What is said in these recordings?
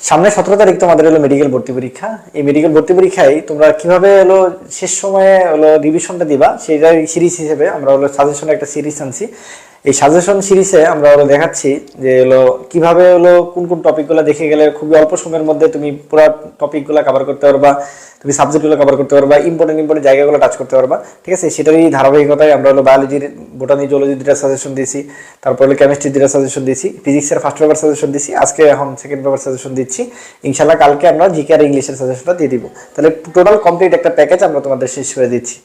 সামনে সতেরো তারিখ তোমাদের হলো মেডিকেল ভর্তি পরীক্ষা। এই মেডিকেল ভর্তি পরীক্ষায় তোমরা কীভাবে হলো শেষ সময়ে হলো রিভিশনটা দিবা সেটা সিরিজ হিসেবে আমরা হলো সাজেশন একটা সিরিজ আনছি। এই সাজেশন সিরিজে আমরা হলো দেখাচ্ছি যে হলো কীভাবে হলো কোন কোন টপিকগুলো দেখে গেলে খুবই অল্প সময়ের মধ্যে তুমি পুরো টপিকগুলো কভার করতে পারবা। তুমি সাবজেক্টগুলো কভার করতে পারবা ইম্পর্টেন্ট ইম্পর্টেন্ট জায়গাগুলো টাচ করতে পারবা। ঠিক আছে? সেটারই ধারাবাহিকতায় আমরা হলো বায়োলজির বোটানি জুলজি দুটা সাজেশন দিয়েছি। তারপর হলো কেমিস্ট্রি দুটা সাজেশন দিয়েছি। ফিজিক্সের ফার্স্ট পেপার সাজেশন দিয়েছি। আজকে এখন সেকেন্ড পেপার সাজেশন দিচ্ছি। ইনশাল্লাহ কালকে আমরা জিকে আর ইংলিশের সাজেশনটা দিয়ে দিব। তাহলে টোটাল কমপ্লিট একটা প্যাকেজ আমরা তোমাদের শেষ করে দিচ্ছি।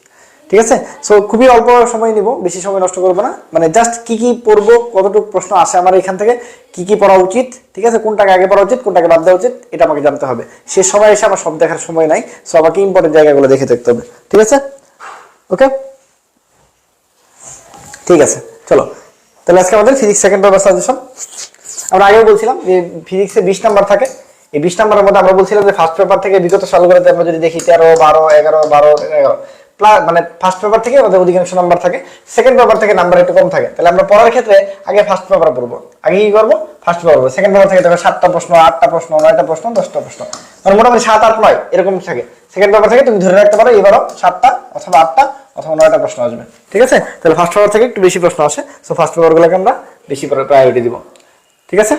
ঠিক আছে? সো খুবই অল্প সময় নিব, বেশি সময় নষ্ট করব না। মানে জাস্ট কি কি পড়ব, কতটুকু প্রশ্ন আসে আমার এখান থেকে, কি কি পড়া উচিত, ঠিক আছে? কোনটাকে আগে পড়া উচিত কোনটাকে বাদ দেওয়া উচিত, এটা আমাকে জানতে হবে। সে সময় এসে আমার সব দেখার সময় নাই সো আমাকে ইম্পর্টেন্ট জায়গাগুলো দেখে দেখতে হবে। ঠিক আছে? ওকে ঠিক আছে, চলো। তাহলে আজকে আমাদের ফিজিক্স সেকেন্ড পেপার সাজেশন আমরা আগেও বলছিলাম যে ফিজিক্সে বিশ নাম্বার থাকে। এই বিশ নাম্বারের মধ্যে আমরা বলছিলাম যে ফার্স্ট পেপার থেকে বিগত সালগুলোতে আমরা যদি দেখি তেরো, বারো, এগারো বারো, এগারো মানে ফার্স্ট পেপার থেকে আমাদের অধিকাংশ নাম্বার থাকে। সেকেন্ড পেপার থেকে নাম্বার একটু কম থাকে। তাহলে আমরা পড়ার ক্ষেত্রে আগে ফার্স্ট পেপার পড়ব। আগে কি করব? ফার্স্ট পেপার পড়ব। সেকেন্ড পেপার থেকে দেখো সাতটা প্রশ্ন, আটটা প্রশ্ন, নয়টা প্রশ্ন, দশটা প্রশ্ন। মানে মোটামুটি সাত, আট, নয় এরকম থাকে। সেকেন্ড পেপার থেকে তুমি ধরে রাখতে পারো, এবারও সাতটা অথবা আটটা অথবা নয়টা প্রশ্ন আসবে। ঠিক আছে? তাহলে ফার্স্ট পেপার থেকে একটু বেশি প্রশ্ন আসে। সো ফার্স্ট পেপারগুলোকে আমরা বেশি প্রায়োরিটি দিব। ঠিক আছে?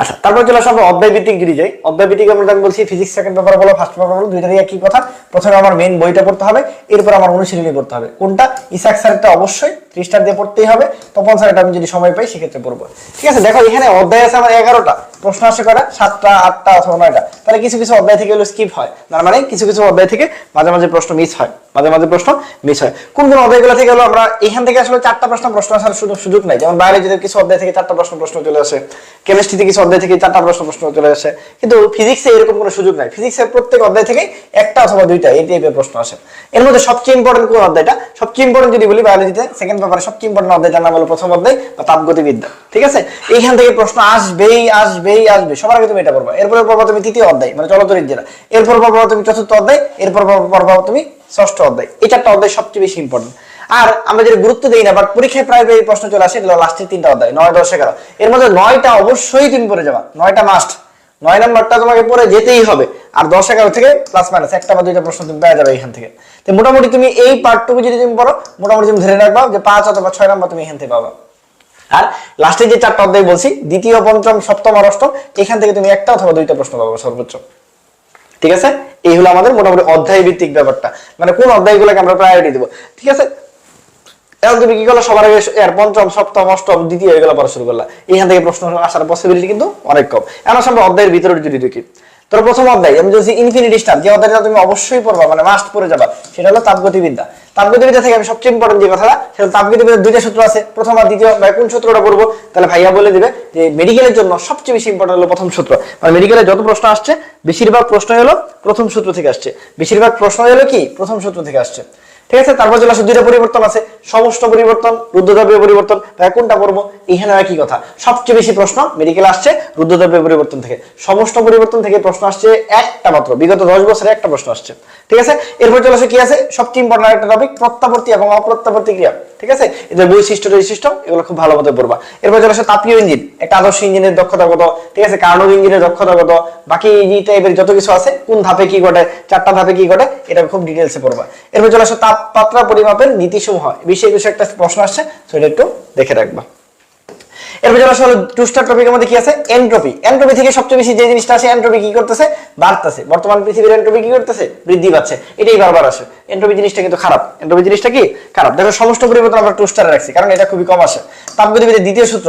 আচ্ছা তারপর চলে আসো আমরা অধ্যায় ভিত্তিক যদি যাই অধ্যায় ভিত্তিক আমরা আমি বলছি ফিজিক্স সেকেন্ড পেপার বলো ফার্স্ট পেপার বলো দুইটারই একই কথা। প্রথমে আমার মেইন বইটা পড়তে হবে, এরপর আমার অনুশীলনী পড়তে হবে। কোনটা? ইসাক স্যারটা অবশ্যই থ্রি স্টার দিয়ে পড়তেই হবে। তপন স্যারটা আমি যদি সময় পাই, সেক্ষেত্রে পড়ব। ঠিক আছে? দেখো, এখানে অধ্যায় আছে আমার এগারোটা। প্রশ্ন আসে কয়টা? সাতটা, আটটা অথবা নয়টা। তাহলে কিছু কিছু অধ্যায় থেকে হলো স্কিপ হয়। তার মানে কিছু কিছু অধ্যায় থেকে মাঝে মাঝে প্রশ্ন মিস হয়। মাঝে মাঝে প্রশ্ন মিস হয়। কোন কোন অধ্যায়গুলো থেকে হলো আমরা, এখান থেকে আসলে চারটা প্রশ্ন প্রশ্ন আসার সুযোগ নাই। যেমন বায়োলজিতে কিছু অধ্যায় থেকে চারটা প্রশ্ন প্রশ্ন চলে আসে। কেমিস্ট্রিতে কিছু অধ্যায় থেকে চারটা প্রশ্ন প্রশ্ন চলে আসে। কিন্তু ফিজিক্সে এরকম কোনো সুযোগ নাই। প্রত্যেক অধ্যায় থেকে একটা অথবা দুইটা এই টাইপের প্রশ্ন আসে। এর মধ্যে সবচেয়ে ইম্পর্টেন্ট কোন অধ্যায়টা? সবচেয়ে ইম্পর্টেন্ট যদি বলি বায়োলজিতে সেকেন্ড পেপারে সবচেয়ে ইম্পর্টেন্ট নাম হলো প্রথম অধ্যায়, বা তাপগতিবিদ্যা। ঠিক আছে? এইখান থেকে প্রশ্ন আসবেই আসবেই আসবে সবার আগে তুমি এটা পড়বা। এরপরে তুমি তৃতীয় অধ্যায় মানে চলতরির যেটা। এরপর পড়বা তুমি চতুর্থ অধ্যায়, এরপর পড়বা তুমি ষষ্ঠ অধ্যায়। এই চারটা অধ্যায় সবচেয়ে বেশি ইম্পর্টেন্ট আর আমরা যদি গুরুত্ব দিই না বাট পরীক্ষায় প্রায় এই প্রশ্ন চলে আসে লাস্টের তিনটা অধ্যায়, নয়, দশ, এগারো। এর মধ্যে নয়টা অবশ্যই তুমি পড়ে যাবা, নয়টা মাস্ট নয় নাম্বারটা তোমাকে পড়ে যেতেই হবে, আর দশ, এগারো থেকে প্লাস মাইনাস একটা বা দুইটা প্রশ্ন তুমি পেয়ে যাবে এখান থেকে। তো মোটামুটি তুমি এই পার্টটুকু যদি তুমি পড়ো, মোটামুটি তুমি ধরে রাখবা যে পাঁচ অথবা ছয় নাম্বার তুমি এখান থেকে পাবা। আর লাস্টে যে চারটা অধ্যায় বলছি, দ্বিতীয়, পঞ্চম, সপ্তম আর অষ্টম, এখান থেকে তুমি একটা অথবা দুইটা প্রশ্ন পাবো সর্বোচ্চ। ঠিক আছে? এই হলো আমাদের মোটামুটি অধ্যায় ভিত্তিক ব্যাপারটা। মানে কোন অধ্যায়গুলোকে আমরা প্রায়োরিটি দেবো? ঠিক আছে? এখন তুমি কি করল? সবার আগে এর পঞ্চম, সপ্তম, অষ্টম, দ্বিতীয় এগুলো পড়া শুরু করলা। এখান থেকে প্রশ্ন আসার পসিবিলিটি কিন্তু অনেক কম। এখন আমরা অধ্যায়ের ভিতরে যদি দেখি, তোর প্রথম অধ্যায়, আমি যদি ইনফিনিটি স্টার যে অধ্যায়টা তুমি অবশ্যই পড়বা মানে মাস্ট পড়ে যাবা, সেটা হলো তাপগতিবিদ্যা। তাপগতিবিদ্যা থেকে আমি সবচেয়ে ইম্পর্টেন্ট যে কথাটা, সেটা তাপগতিবিদ্যার দুইটা সূত্র আছে। প্রথম আর দ্বিতীয় ভাই কোন সূত্রটা পড়ব? তাহলে ভাইয়া বলে দিবে যে মেডিকেলের জন্য সবচেয়ে বেশি ইম্পর্টেন্ট হলো প্রথম সূত্র। মানে মেডিকেলে যত প্রশ্ন আসছে, বেশিরভাগ প্রশ্ন হলো প্রথম সূত্র থেকে আসছে। বেশিরভাগ প্রশ্ন হলো কি? প্রথম সূত্র থেকে আসছে। ঠিক আছে? তারপর চলে আসে, দুইটা পরিবর্তন আছে। সমস্ত পরিবর্তন রুদ্রদ্রব্য পরিবর্তন। ভাই কোনটা করব? এখানে কি কথা। সবচেয়ে বেশি প্রশ্ন মেডিকেল আসছে রুদ্রদ্রব্য পরিবর্তন থেকে। সমস্ত পরিবর্তন থেকে প্রশ্ন আসছে একটা মাত্র। বিগত দশ বছরে একটা প্রশ্ন আসছে। ঠিক আছে? এরপর চলে আসে, কি আছে? সবচেয়ে ইম্পর্টেন্ট একটা টপিক প্রত্যাবর্তী এবং অপ্রত্যাবর্তী ক্রিয়া। ঠিক আছে? এদের বৈশিষ্ট্য বৈশিষ্ট্য, এগুলো খুব ভালো মতো পড়বা। এরপর চলে আসে তাপীয় ইঞ্জিন। একটা আদর্শ ইঞ্জিনের দক্ষতা কত ঠিক আছে? কার্নব ইঞ্জিনের দক্ষতা কত বাকি এই টাইপের যত কিছু আছে, কোন ধাপে কি ঘটে, চারটা ধাপে কি ঘটে, এটা খুব ডিটেলসে পড়বা। এরপর চলে আসে তাপমাত্রা পরিমাপের নীতিসমূহ। বিষয়ে একটা প্রশ্ন আসছে, সেটা একটু দেখে রাখবা। এরপর যেটা আসলে টু স্টার টপিকের মধ্যে কি আছে? এন্ট্রপি এন্ট্রপি থেকে সবচেয়ে বেশি যে জিনিসটা আছে এন্ট্রপি কি করতেছে? বাড়তেছে। বর্তমান পৃথিবীর কি করতেছে? বৃদ্ধি পাচ্ছে। এটাই বারবার আসে। জিনিসটা কিন্তু খারাপ। জিনিসটা কি? খারাপ। দেখো, সমস্ত পরিবর্তন আমরা রাখছি, কারণ এটা খুবই কম আসে। তাপগতিবিদের দ্বিতীয় সূত্র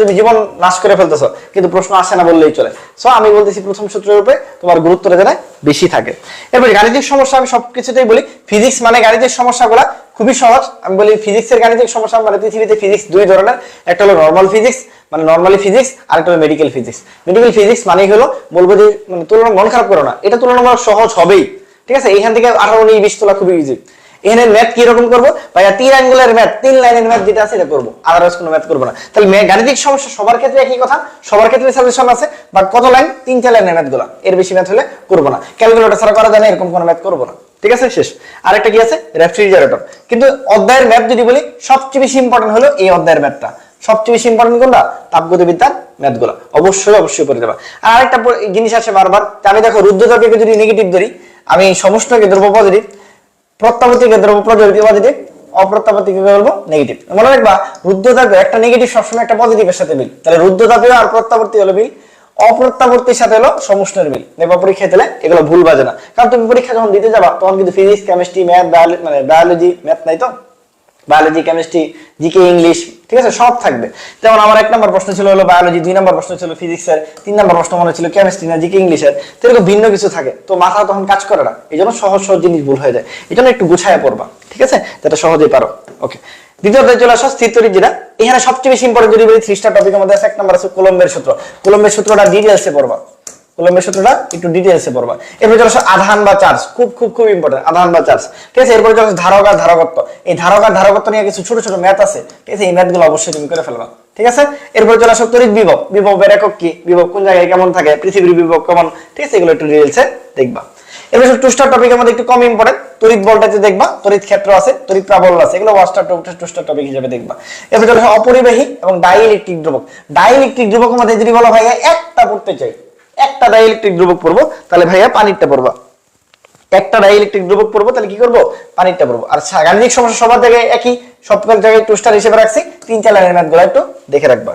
তুমি জীবন নাশ করে ফেলতেছো, কিন্তু প্রশ্ন আসে না বললেই চলে। সো আমি বলতেছি প্রথম সূত্রের উপরে তোমার গুরুত্বটা যেটা বেশি থাকে। এরপর গাণিতিক সমস্যা আমি সবকিছুতেই বলি। ফিজিক্স মানে গাণিতিক সমস্যাগুলা খুবই সহজ। আমি বলি ফিজিক্সের গাণিতিক সমস্যা মানে পৃথিবীতে ফিজিক্স দুই ধরনের। একটা হলো নর্মাল ফিজিক্স মানে নর্মালি ফিজিক্স আর একটা হলো মেডিকেল ফিজিক্স মেডিকেল ফিজিক্স মানেই হলো, বলব যে মানে তুলনা মন খারাপ করো না। এটা তুলনামূলক সহজ হবেই। ঠিক আছে? এইখান থেকে আঠারো, উনিশ, বিশ তোলা খুবই ইজি এখানে ম্যাথ কি রকম করব? ভাইয়া, তিন অ্যাঙ্গুলের ম্যাথ তিন লাইনের ম্যাথ যেটা আছে, এটা করব। আদারওয়াইজ কোনো ম্যাথ করব না। তাহলে গাণিতিক সমস্যা সবার ক্ষেত্রে একই কথা। সবার ক্ষেত্রে সাজেশন আছে বাট কত লাইন তিন চার লাইনের ম্যাথগুলা। এর বেশি ম্যাথ হলে করব না। ক্যালকুলেটর ছাড়া করা যায় না, এরকম কোনো ম্যাথ করব না। ঠিক আছে? শেষ। আরেকটা কি আছে? রেফ্রিজারেটর কিন্তু অধ্যায়ের ম্যাথ যদি বলি, সবচেয়ে বেশি ইম্পর্টেন্ট হলো এই অধ্যায়ের ম্যাথটা সবচেয়ে বেশি ইম্পর্টেন্ট কোনটা? তাপগতিবিদ্যার ম্যাথগুলো অবশ্যই অবশ্যই পড়ে দেবা আর আরেকটা জিনিস আছে বারবার আমি দেখো রুদ্রতাপীয়কে যদি নেগেটিভ ধরি, আমি সমষ্টিকে দ্রব্য পজিটিভ প্রত্যাবর্তীকে দ্রব্য পজিটিভ অপ্রত্যাবর্তীকে বলব? নেগেটিভ মনে রাখবা রুদ্রতাপীয় একটা নেগেটিভ সবসময় একটা পজিটিভের সাথে মিল। তাহলে রুদ্রতাপীয় আর প্রত্যাবর্তী হলো মিল? অপ্রত্যাবর্তীর সাথে হলো সমষ্টির মিল। দেখবা পরীক্ষা দিলে এগুলো ভুল বাজে না। কারণ তুমি পরীক্ষা যখন দিতে যাবা, তখন কিন্তু ফিজিক্স কেমিস্ট্রি ম্যাথ মানে বায়োলজি ম্যাথ নাই তো? বায়োলজি কেমিস্ট্রি জিকে ইংলিশ ঠিক আছে? সব থাকবে। যেমন আমার এক নম্বর প্রশ্ন ছিল হলো বায়োলজি দুই নম্বর প্রশ্ন ছিল ফিজিক্সের তিন নম্বর প্রশ্ন মনে ছিল কেমিস্ট্রি না জিকে ইংলিশের তো এরকম ভিন্ন কিছু থাকে। তো মাথা তখন কাজ করে না। এই জন্য সহজ সহজ জিনিস ভুল হয়ে যায়। এই জন্য একটু গুছায় পড়বা, ঠিক আছে? যাতে সহজেই পারো। ওকে দ্বিতীয়তে চলে যেটা। এখানে সবচেয়ে বেশি ইম্পর্টেন্ট যদি মধ্যে আছে, এক নম্বর আছে কোলম্বের সূত্র। কোলম্বের সূত্রটা ডিটেলসে পড়বা। কুলম্বের সূত্রটা একটু ডিটেলসে পড়বা। এরপর চলে আসো আধান বা চার্জ খুব খুব খুব ইম্পর্টেন্ট আধান বা চার্জ ঠিক আছে? এরপর চলে আসো ধারক আর ধারকত্ব। এই ধারক আর ধারকত্ব নিয়ে কিছু ছোট ছোট ম্যাথ আছে। ঠিক আছে? এই ম্যাথগুলো অবশ্যই তুমি করে ফেলবা। ঠিক আছে? এরপর চলে আসো তড়িৎ বিভব। বিভবের একক কি? বিভব কোন জায়গায় কেমন থাকে? পৃথিবীর বিভব কেমন? ঠিক আছে? এগুলো একটু ডিটেলসে দেখবা। এরপর টু স্টার টপিকের মধ্যে একটু কম ইম্পর্টেন্ট তড়িৎ বলটাতে দেখবা, তড়িৎ ক্ষেত্র আছে, তড়িৎ প্রাবল্য আছে, এগুলো one star two star topic হিসেবে দেখবা। এরপর চলে অপরিবাহী এবং ডাইইলেকট্রিক ধ্রুবক। ডাইইলেকট্রিক ধ্রুবকের মধ্যে যদি বলো ভাইয়া একটা পড়তে চাই, একটা ডাইইলেকট্রিক ধ্রুবক পড়ব, তাহলে ভাইয়া পানিরটা পড়বা। একটা ডাইইলেকট্রিক ধ্রুবক পড়ব, তাহলে কি করব? পানিরটা পড়ব। আর গাণিতিক সমস্যা সবার জায়গায় একই সব জায়গায় টু স্টার হিসেবে রাখছি। তিন চার লাইনের ম্যাথগুলো একটু দেখে রাখবা।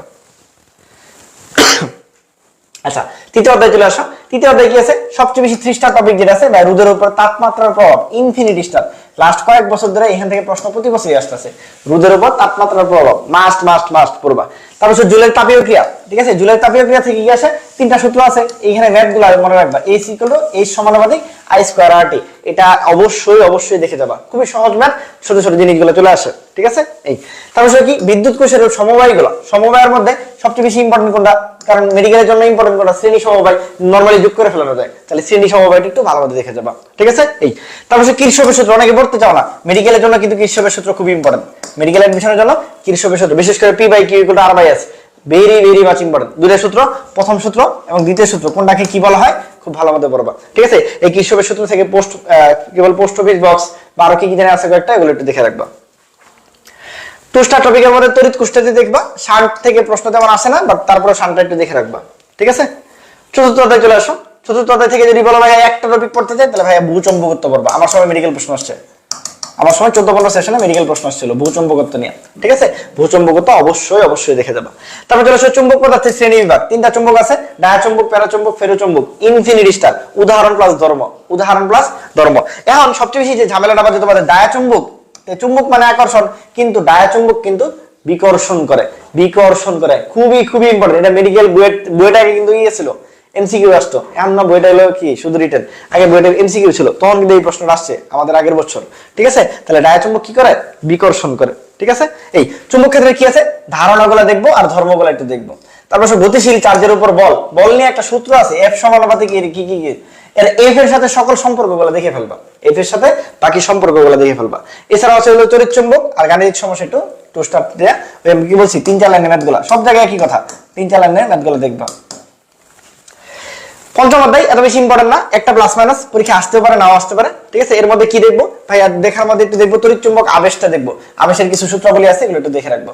আচ্ছা তৃতীয় অধ্যায় চলে আসো। তৃতীয় কি আছে সবচেয়ে বেশি থ্রি স্টার টপিক যেটা আছে, বা রোদের উপর তাপমাত্রার প্রভাব ইনফিনিটি স্টার লাস্ট কয়েক বছর ধরে এখান থেকে প্রশ্ন প্রতি বছরই আসতেছে। রোদের উপর তাপমাত্রার প্রভাব। মাস্ট মাস্ট মাস্ট পড়বা তারপর জুলের তাপীয় ক্রিয়া, ঠিক আছে? জুলের তাপীয় ক্রিয়া থেকে কি আসে? তিনটা সূত্র আছে। এইখানে ম্যাথগুলো মনে রাখবা। এই সিকল এই সমানুপাতিক আই স্কোয়ার আর টি এটা অবশ্যই অবশ্যই দেখে যাবা। খুবই সহজ ম্যাথ ছোট ছোট জিনিসগুলো চলে আসে, ঠিক আছে? এই। তারপর কি? বিদ্যুৎ কোষের সমবায়গুলো। সমবায়ের মধ্যে সবচেয়ে বেশি ইম্পর্টেন্ট কোনটা? কারণ মেডিকেলের জন্য ইম্পর্টেন্ট কোনটা? শ্রেণি সমবায় নর্মালি যোগ করে ফেলানো যায়। তাহলে শ্রেণি সমবায়টা একটু ভালোভাবে দেখে যাবা, ঠিক আছে? এই। তারপর কৃষকের সূত্র, অনেকে পড়তে চাও না। মেডিকেলের জন্য কিন্তু কৃষকের সূত্র খুব ইম্পর্টেন্ট মেডিকেল অ্যাডমিশনের জন্য কৃষকের সূত্র, বিশেষ করে P by Q equal R by S very very much important দুইটা সূত্র, প্রথম সূত্র এবং দ্বিতীয় সূত্র, কোনটাকে কি বলা হয়? খুব ভালো মতো পড়বা ঠিক আছে? এই কৃষকের সূত্র থেকে পোস্ট কেবল পোস্ট অফিস বক্স বা আরও কি কি জানা আছে কয়েকটা, এগুলো একটু দেখে রাখবা। টুস্টার টপিকের মধ্যে তড়িৎ কুষ্টাতে দেখবা শান্ট থেকে প্রশ্ন তেমন আসে না বাট তারপরে শান্টটা একটু দেখে রাখবা। ঠিক আছে? চতুর্থ অধ্যায় চলে আসো। চতুর্থ অধ্যায় থেকে যদি বলো ভাই একটা টপিক পড়তে চাই, তাহলে ভাই ভূচম্পকত্ব পড়বা। আমার সময় মেডিকেল প্রশ্ন আসছে। আমার সময় চোদ্দ পনেরো সেশনে মেডিকেল প্রশ্ন আসছিল ভূচম্পকত্ব নিয়ে। ঠিক আছে? ভূচম্পকত্ব অবশ্যই অবশ্যই দেখে যাবা। তারপর চলে আসো চুম্বক পদার্থের শ্রেণি বিভাগ। তিনটা চুম্বক আছে ডায়াচুম্বক প্যারাচুম্বক ফেরোচুম্বক ইনফিনিটি স্টার উদাহরণ প্লাস ধর্ম। উদাহরণ প্লাস ধর্ম। এখন সবচেয়ে বেশি যে ঝামেলাটা বাজে তোমাদের ডায়াচুম্বক তো চুম্বক মানে আকর্ষণ, কিন্তু ডায়াচুম্বক কিন্তু বিকর্ষণ করে। বিকর্ষণ করে। খুবই খুবই ইম্পর্টেন্ট এটা মেডিকেল বুয়েট বুয়েটাকে কিন্তু ইয়ে ছিল। এমসিকিউ আসতো। এখন না, বইটা হলো কি? শুধু রিটেন আগে বইটা এমসিকিউ ছিল। তখন কিন্তু এই প্রশ্নটা আসছে আমাদের আগের বছর। ঠিক আছে? তাহলে ডায়াচুম্বক কি করে? বিকর্ষণ করে। ঠিক আছে? এই চুম্বক ক্ষেত্রে কি আছে? ধারণাগুলো দেখব আর ধর্মগুলো একটু দেখব। তারপর গতিশীল চার্জের উপর বল। বল নিয়ে একটা সূত্র আছে। এফ সমানুপাতিক এর কি কি কি? এর এফ এর সাথে সকল সম্পর্কগুলো দেখে ফেলবা। এফ এর সাথে বাকি সম্পর্কগুলো দেখে ফেলবা। এছাড়া আছে হলো তড়িৎ চুম্বক আর গাণিতিক সমস্যা একটু টু স্টার দেয়া। কি বলছি? তিন চার লাইনের ম্যাথগুলো সব জায়গায় একই কথা। তিন চার লাইনের ম্যাথগুলো দেখবা। পঞ্চম অধ্যায় এত বেশি ইম্পর্টেন্ট না। একটা প্লাস মাইনাস পরীক্ষা আসতে পারে, নাও আসতে পারে। ঠিক আছে? এর মধ্যে কি দেখব? ভাই আর দেখার মধ্যে একটু দেখব, তড়িৎ চুম্বক আবেশটা দেখব। আবেশের কিছু সূত্রাবলী আছে, এগুলো একটু দেখে রাখব।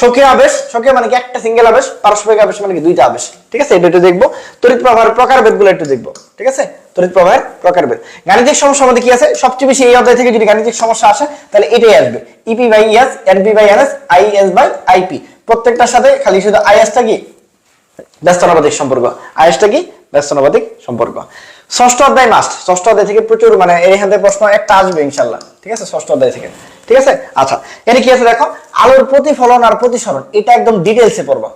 সক্রিয় আবেশ সক্রিয় মানে কি? একটা সিঙ্গেল আবেশ, পারস্পরিক আবেশ মানে কি? দুইটা আবেশ। ঠিক আছে? এটা একটু দেখব। তড়িৎ প্রবাহের প্রকারভেদগুলো একটু দেখব। ঠিক আছে? তড়িৎ প্রবাহের প্রকারভেদ। গাণিতিক সমস্যার মধ্যে কি আছে? সবচেয়ে বেশি এই অধ্যায় থেকে যদি গাণিতিক সমস্যা আসে, তাহলে এটাই আসবে। EP by ES NP by NS IS by IP প্রত্যেকটার সাথে খালি শুধু আইএসটা কি? ব্যস্তানুপাতিক সম্পর্ক। আয়েসটা কি? ব্যস্তানুপাতিক সম্পর্ক। ষষ্ঠ অধ্যায় মাস্ট ষষ্ঠ অধ্যায় থেকে প্রচুর মানে এখান থেকে প্রশ্ন একটা আসবে ইনশাল্লাহ ঠিক আছে? ষষ্ঠ অধ্যায় থেকে। ঠিক আছে? আচ্ছা এখানে কি আছে দেখো? আলোর প্রতিফলন আর প্রতিসরণ, এটা একদম ডিটেলসে পড়বা।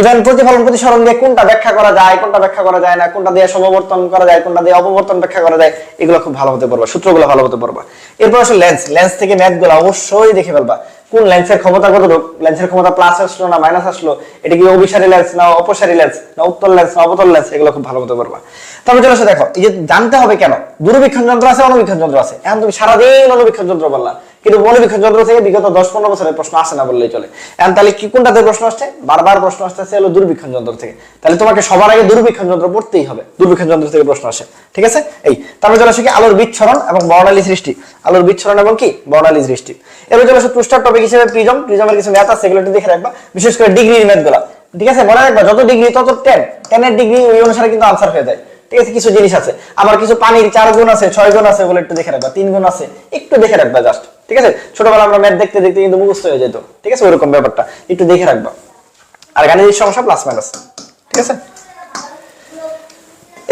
ইভেন প্রতিফলন, প্রতিসরণ দিয়ে কোনটা ব্যাখ্যা করা যায়, কোনটা ব্যাখ্যা করা যায় না, কোনটা দিয়ে সমবর্তন করা যায়, কোনটা দিয়ে অপবর্তন ব্যাখ্যা করা যায়, এগুলো খুব ভালো হতে পারবা সূত্রগুলো ভালো হতে পারবা এরপর আসলে লেন্স লেন্স থেকে ম্যাথগুলো অবশ্যই দেখে ফেলবা। কোন লেন্সের ক্ষমতা কত লেন্সের ক্ষমতা প্লাস আসলো না মাইনাস আসলো? এটা কি অভিসারী লেন্স না অপসারী লেন্স না উত্তর লেন্স না অবতল লেন্স এগুলো খুব ভালো মতো করবা। তারপর চলে দেখো, এই যে জানতে হবে কেন? দূরবীক্ষণ যন্ত্র আছে অনুবীক্ষণ যন্ত্র আছে। এখন তুমি সারাদিন অনুবীক্ষণ যন্ত্র বললা। কিন্তু মনোবীক্ষণ যন্ত্র থেকে বিগত দশ পনেরো বছরের প্রশ্ন আসে না বললেই চলে। এখন তাহলে কি কোনটাতে প্রশ্ন আসছে? বারবার প্রশ্ন আসতেছে হলো দূরবীক্ষণ যন্ত্র থেকে। তাহলে তোমাকে সবার আগে দূরবীক্ষণ যন্ত্র পড়তেই হবে, দূরবীক্ষণ যন্ত্র থেকে প্রশ্ন আসে। ঠিক আছে? এই, তারপরে চলে আসে কি আলোর বিচ্ছরণ এবং বর্ণালী সৃষ্টি। আলোর বিচ্ছরণ এবং কি? বর্ণালী সৃষ্টি। এবার চলে আসে টুস্টার টপিক হিসেবে প্রিজম। প্রিজমের কিছু ম্যাথ আছে একটু দেখে রাখবা। বিশেষ করে ডিগ্রির ম্যাথগুলা। ঠিক আছে? মনে রাখবা, যত ডিগ্রি তত টেন টেনের ডিগ্রি ওই অনুসারে কিন্তু আনসার হয়ে যায়। ঠিক আছে? কিছু জিনিস আছে। আবার কিছু পানির চার গুণ আছে, ছয় গুণ আছে ওগুলো একটু দেখে রাখবা, তিন গুণ আছে। একটু দেখে রাখবা জাস্ট ঠিক আছে? ছোটবেলা আমরা ম্যাথ দেখতে দেখতে কিন্তু মুখস্থ হয়ে যেত। ঠিক আছে? ওরকম ব্যাপারটা। একটু দেখে রাখবা। আর গাণিতিক সমস্যা প্লাস মাইনাস ঠিক আছে?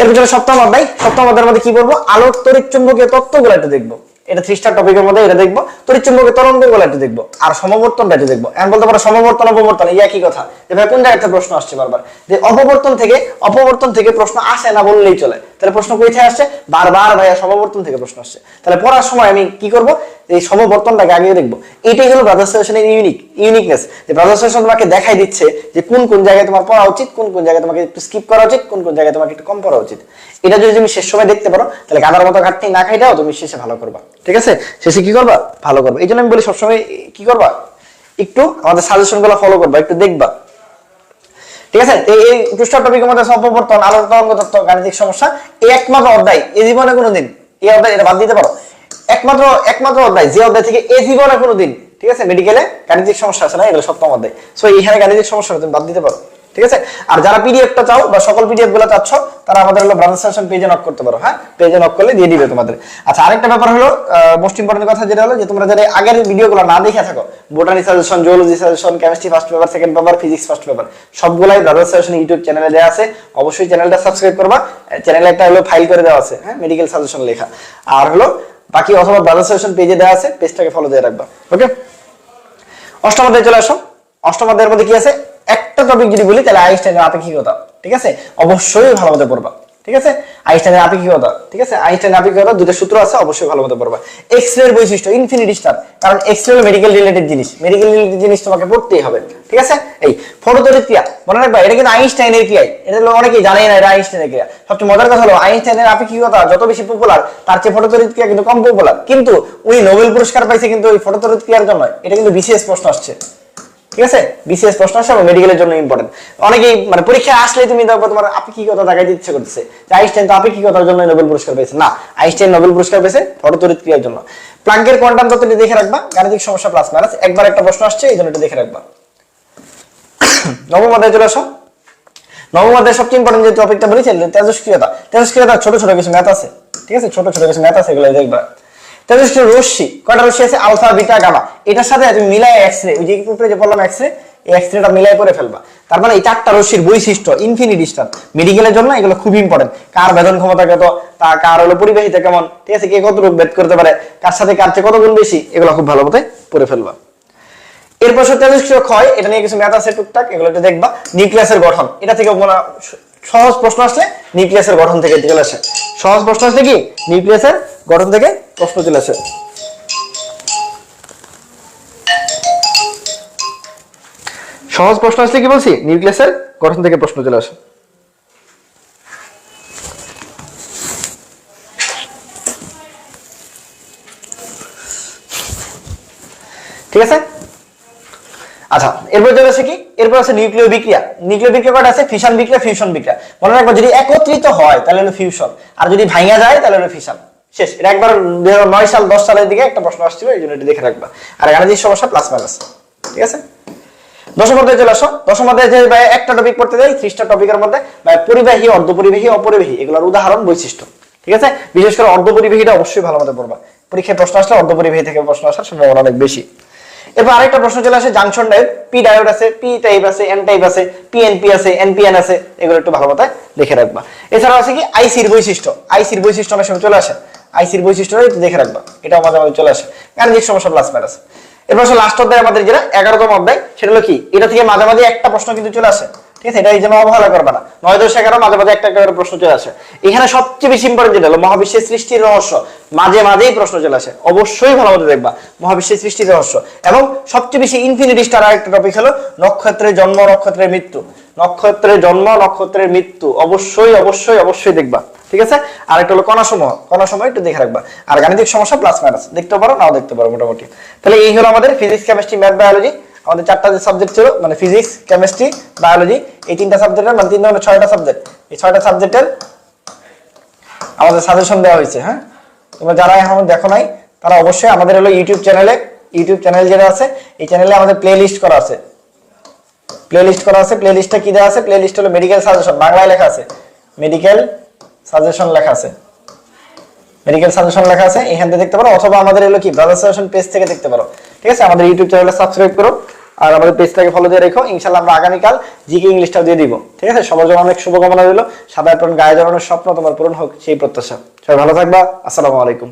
এর পিছনে সপ্তম অধ্যায় সপ্তম অধ্যায়ের মধ্যে কি বলব? আলোর তড়িৎ চুম্বকীয় তত্ত্বগুলো একটু দেখব। এটা থ্রি স্টার টপিকের মধ্যে এটা দেখব। তড়িৎ চুম্বকীয় তরঙ্গগুলো একটু দেখব। আর সমবর্তনটা একটু দেখব। এখন বলতে পারো সমবর্তন, অপবর্তন, এই একই কথা। যে ভাই কোন থেকে প্রশ্ন আসছে বারবার? যে অপবর্তন থেকে অপবর্তন থেকে প্রশ্ন আসে না বললেই চলে। তাহলে প্রশ্ন কই থেকে আসছে? বারবার ভাইয়া সমাবর্তন থেকে প্রশ্ন আসছে। তাহলে পড়ার সময় আমি কি করব? এই সমবর্তনটাকে আগে দেখব। এটাই হলো ব্রাদার্স সেশনের ইউনিক ইউনিকনেস যে ব্রাদার্স সেশন তোমাকে দেখাই দিচ্ছে যে কোন কোন জায়গায় তোমার পড়া উচিত, কোন কোন জায়গায় তোমাকে একটু স্কিপ করা উচিত, কোন কোন জায়গায় তোমাকে একটু কম পড়া উচিত। এটা যদি তুমি শেষ সময় দেখতে পারো, তাহলে গাদার মতো ঘাটতি না খাইটাও তুমি শেষে ভালো করবা। ঠিক আছে? শেষে কি করবা? ভালো করবা। এই জন্য আমি বলি সবসময় কি করবা? একটু আমাদের সাজেশনগুলো ফলো করবা, একটু দেখবা। ঠিক আছে? এই পৃষ্ঠা টপিকের মধ্যে সম্পর্বর্তন আলোর তরঙ্গ তত্ত্ব, গাণিতিক সমস্যা, এই একমাত্র অধ্যায় এই জীবনে কোনোদিন, এই অধ্যায় এটা বাদ দিতে পারো। একমাত্র একমাত্র অধ্যায় যে অধ্যায় থেকে এই জীবনে কোনোদিন, ঠিক আছে? মেডিকেলে গাণিতিক সমস্যা আছে না? এগুলো সপ্তম অধ্যায়। সো এইখানে গাণিতিক সমস্যা তুমি বাদ দিতে পারো। ঠিক আছে? আর যারা পিডিএফটা চাও বা সকল পিডিএফগুলো চাচ্ছ, তারা আমাদের হলো ব্রাদার সেশন পেজে নক করতে পারো হ্যাঁ? পেজে নক করলে দিয়ে দিবে তোমাদের। আচ্ছা আরেকটা ব্যাপার হলো মোস্ট ইম্পর্টেন্ট কথা যেটা হলো যে, তোমরা যারা আগের ভিডিওগুলো না দেখে থাকো botany suggestion geology suggestion chemistry first paper second paper physics first paper সবগুলাই ব্রাদার সেশন ইউটিউব চ্যানেলে দেওয়া আছে। অবশ্যই চ্যানেলটা সাবস্ক্রাইব করবা। চ্যানেলে একটা হলো ফাইল করে দেওয়া আছে হ্যাঁ? মেডিকেল সাজেশন লেখা। আর হলো বাকি অথবা ব্রাদার সেশন পেজে দেওয়া আছে পেজটাকে ফলো দিয়ে রাখবা ওকে অষ্টম অধ্যায়ে চলে আসো। অষ্টম অধ্যায়ের মধ্যে কি আছে? একটা টপিক যদি বলি, তাহলে আইনস্টাইনের আপেক্ষিকতা, ঠিক আছে? অবশ্যই ভালো মতো পড়বা, ঠিক আছে? আইনস্টাইনের আপেক্ষিকতা, ঠিক আছে? আইনস্টাইনের আপেক্ষিকতা দুটো সূত্র আছে, অবশ্যই ভালো মতো পড়বা। এক্স রে বৈশিষ্ট্য ইনফিনিটি স্টার কারণ এক্স রে মেডিকেল রিলেটেড জিনিস। মেডিকেল রিলেটেড জিনিস তোমাকে পড়তেই হবে, ঠিক আছে? এই ফটোতরিত ক্রিয়া, মনে রাখবা, এটা কিন্তু আইনস্টাইনের ক্রিয়াই। এটা হলো অনেকেই জানে না, এটা আইনস্টাইনের ক্রিয়া। সবচেয়ে মজার কথা হলো, আইনস্টাইনের আপেক্ষিকতা যত বেশি পপুলার তার চেয়ে ফটোতরিত ক্রিয়া কিন্তু কম পপুলার কিন্তু উনি নোবেল পুরস্কার পাইছে কিন্তু ওই ফটোতরিত ক্রিয়ার জন্য এটা কিন্তু বিশেষ প্রশ্ন আসছে। ঠিক আছে? বিসিএস প্রশ্ন আসে এবং মেডিকেলের জন্য ইম্পর্টেন্ট অনেকেই মানে পরীক্ষায় আসলে তুমি দেখো তোমার আপেক্ষিকতা দেখাইতে ইচ্ছে করতেছে? যে আইনস্টাইন তো আপেক্ষিকতার জন্য নোবেল পুরস্কার পেয়েছে না, আইনস্টাইন নোবেল পুরস্কার পেয়েছে ফটোতরিত ক্রিয়ার জন্য। প্লাঙ্কের কোয়ান্টাম তত্ত্বটি দেখে রাখবা, গাণিতিক সমস্যা প্লাস মাইনাস একবার একটা প্রশ্ন আসছে, এই জন্য এটা দেখে রাখবা। নবম অধ্যায়ে চলে আসো। নবম অধ্যায়ে সবচেয়ে ইম্পর্টেন্ট যে টপিকটা বলেছি, তেজস্ক্রিয়তা। তেজস্ক্রিয়তা ছোট ছোট কিছু ম্যাথ আছে। ঠিক আছে? ছোট ছোট কিছু ম্যাথ আছে এগুলো দেখবা। তেজস্ক্রিয় রশ্মি রশ্মি আছে? Alpha, beta, gamma. এটার সাথে তুমি মিলাই এক্স রে ওই যে উপরে যে বললাম এক্স রে এই এক্স রেটা মিলাই করে ফেলবা। তার মানে এই চারটা রশ্মির বৈশিষ্ট্য স্টার মেডিকেলের জন্য এগুলো খুব ইম্পর্টেন্ট কার বেদন ক্ষমতা কত, তা কার হলো পরিবাহিতা কেমন, ঠিক আছে? কে কত রূপ ভেদ করতে পারে, কার সাথে কার চেয়ে কত গুণ বেশি, এগুলো খুব ভালো মতো পড়ে ফেলবা। এরপর তেজস্ক্রিয় ক্ষয়, এটা নিয়ে কিছু ম্যাথ আছে টুকটাক, এগুলো একটু দেখবা। নিউক্লিয়াসের গঠন, এটা থেকে সহজ প্রশ্ন আসলে নিউক্লিয়াসের গঠন থেকে চলে আসে। সহজ প্রশ্ন আসলে কি নিউক্লিয়াসের গঠন থেকে প্রশ্ন চলে আসে। সহজ প্রশ্ন আসলে কি বলছি? নিউক্লিয়াসের গঠন থেকে প্রশ্ন চলে আসে। ঠিক আছে? আচ্ছা এরপর চলে আসে কি? এরপর আছে নিউক্লিয় বিক্রিয়া নিউক্লিয় বিক্রিয়া কয়টা আছে? ফিশন বিক্রিয়া ফিউশন বিক্রিয়া। মনে রাখব, যদি একত্রিত হয়, তাহলে হলো ফিউশন আর যদি ভাঙা যায়, তাহলে হলো ফিশন শেষ। এটা একবার দুই নয় সাল, দশ সালের দিকে একটা প্রশ্ন আসছিল, এই জন্য এটা দেখে রাখবা। আর গাণিতিক সমস্যা প্লাস মাইনাস ঠিক আছে? দশম অধ্যায়ে চলে আসো। দশম অধ্যায়ে যে ভাই একটা টপিক পড়তে যাই, ত্রিশটা টপিকের মধ্যে, ভাই পরিবাহী, অর্ধপরিবাহী, অপরিবাহী, এগুলোর উদাহরণ, বৈশিষ্ট্য। ঠিক আছে? বিশেষ করে অর্ধপরিবাহীটা অবশ্যই ভালো মতো পড়বা। পরীক্ষায় প্রশ্ন আসলে অর্ধপরিবাহী থেকে প্রশ্ন আসার সম্ভাবনা অনেক বেশি। এরপর আরেকটা প্রশ্ন চলে আসে জাংশন ডায়োড পি ডায়োড আছে পি টাইপ আছে এন টাইপ আছে পিএনপি আছে এনপিএন আছে, এগুলো একটু ভালো মতায় লিখে রাখবা। এছাড়াও আছে কি আইসির বৈশিষ্ট্য আইসির বৈশিষ্ট্য অনেক সময় চলে আসে। আইসির বৈশিষ্ট্য একটু দেখে রাখবা, এটাও মাঝে মাঝে চলে আসে। গাণিতিক সমস্যা প্লাস মাইনাস এরপর লাস্ট অধ্যায় আমাদের যেটা এগারোতম অধ্যায়, সেটা হলো কি, এটা থেকে মাঝামাঝি মাঝে একটা প্রশ্ন কিন্তু চলে আসে। এটা নয় দশ এগারো, মাঝে মাঝে একটা প্রশ্ন চলে আসে। এখানে সবচেয়ে বেশি ইম্পর্টেন্ট যেটা মহাবিশ্বের সৃষ্টির রহস্য। মাঝে মাঝেই প্রশ্ন চলে আসে। অবশ্যই ভালো মতো দেখবা, মহাবিশ্বের সৃষ্টির রহস্য। এবং সবচেয়ে বেশি ইনফিনিটি স্টার আরেকটা টপিক হলো, নক্ষত্রের জন্ম, নক্ষত্রের মৃত্যু। নক্ষত্রের জন্ম, নক্ষত্রের মৃত্যু। অবশ্যই অবশ্যই অবশ্যই দেখবা। ঠিক আছে? আর একটা হলো কণা সমূহ কণা সমূহ একটু দেখে রাখবা। আর গাণিতিক সমস্যা প্লাস মাইনাস দেখতে পারো, নাও দেখতে পারো মোটামুটি। তাহলে এই হলো আমাদের ফিজিক্স কেমিস্ট্রি ম্যাথ বায়োলজি আমাদের চারটা যে সাবজেক্ট ছিল মানে ফিজিক্স কেমিস্ট্রি বায়োলজি এই তিনটা সাবজেক্টের মানে তিন ধরনের ছয়টা সাবজেক্ট এই ছয়টা সাবজেক্টের আমাদের সাজেশন দেওয়া হয়েছে হ্যাঁ? তোমরা যারা এখন দেখো নাই, তারা অবশ্যই আমাদের হলো ইউটিউব চ্যানেলে ইউটিউব চ্যানেল যেটা আছে, এই চ্যানেলে আমাদের প্লে লিস্ট করা আছে। প্লে লিস্ট করা আছে প্লে লিস্টটা কি দেওয়া আছে? প্লে লিস্ট হলো মেডিকেল সাজেশন বাংলায় লেখা আছে। মেডিকেল সাজেশন লেখা আছে। মেডিকেল সাজেশন লেখা আছে, এখান থেকে দেখতে পারো, অথবা আমাদের এলো কি ব্রাদার সাজেশন পেজ থেকে দেখতে পারো। ঠিক আছে? আমাদের ইউটিউব চ্যানেলে সাবস্ক্রাইব করো। আর আমাদের পেজটাকে ফলো দিয়ে রেখো। ইনশাল্লাহ আমরা আগামীকাল জিকে ইংলিশটাও দিয়ে দিব। ঠিক আছে? সবার জন্য অনেক শুভকামনা রইল। সাদা টন গায়ে জড়ানোর স্বপ্ন তোমার পূরণ হোক, সেই প্রত্যাশা। সবাই ভালো থাকবা। আসসালামু আলাইকুম।